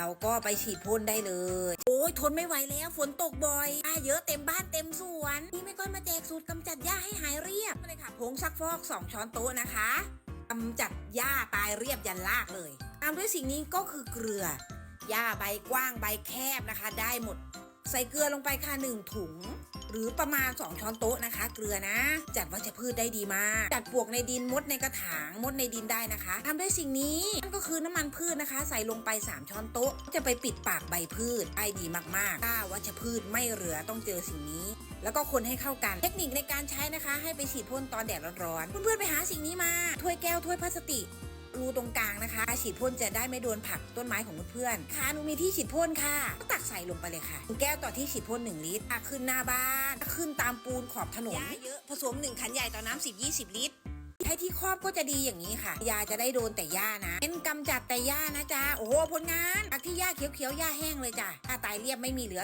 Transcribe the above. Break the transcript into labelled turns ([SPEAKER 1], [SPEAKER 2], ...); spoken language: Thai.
[SPEAKER 1] เราก็ไปฉีดพ่นได้เลย โอ้ยทนไม่ไหวแล้วฝนตกบ่อยอ่าเยอะเต็มบ้านเต็มสวนนี่ไม่ก้อยมาแจกสูตรกำจัดหญ้าให้หายเรียบเลยค่ะผงซักฟอก 2 ช้อนโต๊ะนะคะกำจัดหญ้าตายเรียบยันลากเลย ตามด้วยสิ่งนี้ก็คือเกลือหญ้าใบกว้างใบแคบนะคะ ได้หมด ใส่เกลือลงไปค่ะหนึ่งถุง หรือประมาณ 2 ช้อนโต๊ะนะคะ เกลือนะ จัดวัชพืชได้ดีมาก จัดปลวกในดินมดในกระถางมดในดินได้นะคะทำด้วยสิ่งนี้นั่นก็คือน้ำมันพืชนะคะ ใส่ลงไป 3 ช้อนโต๊ะ จะไปปิดปากใบพืชได้ดีมากๆถ้าวัชพืชไม่เหลือต้องเจอสิ่งนี้ แล้วก็คนให้เข้ากัน เทคนิคในการใช้นะคะ ให้ไปฉีดพ่นตอนแดดร้อนๆเพื่อนๆไปหาสิ่งนี้มาถ้วยแก้วถ้วยพลาสติก รูตรงกลางนะคะ ฉีดพ่นจะได้ไม่โดนผักต้นไม้ของเพื่อนๆค่ะหนูมีที่ฉีดพ่นค่ะก็ตักใส่ลงไปเลยค่ะแก้วต่อที่ฉีดพ่น1ลิตรขึ้นหน้าบ้านขึ้นตามปูนขอบถนนยาเยอะผสม1ขันใหญ่ต่อน้ำ10 20 ลิตรใช้ที่ครอบก็จะดีอย่างนี้ค่ะ ยาจะได้โดนแต่หญ้านะเป็นกำจัดแต่หญ้านะจ๊ะ โอ้โหผลงานจากที่หญ้าเขียวๆหญ้าแห้งเลยจ้ะถ้าตายเรียบไม่มีเหลือ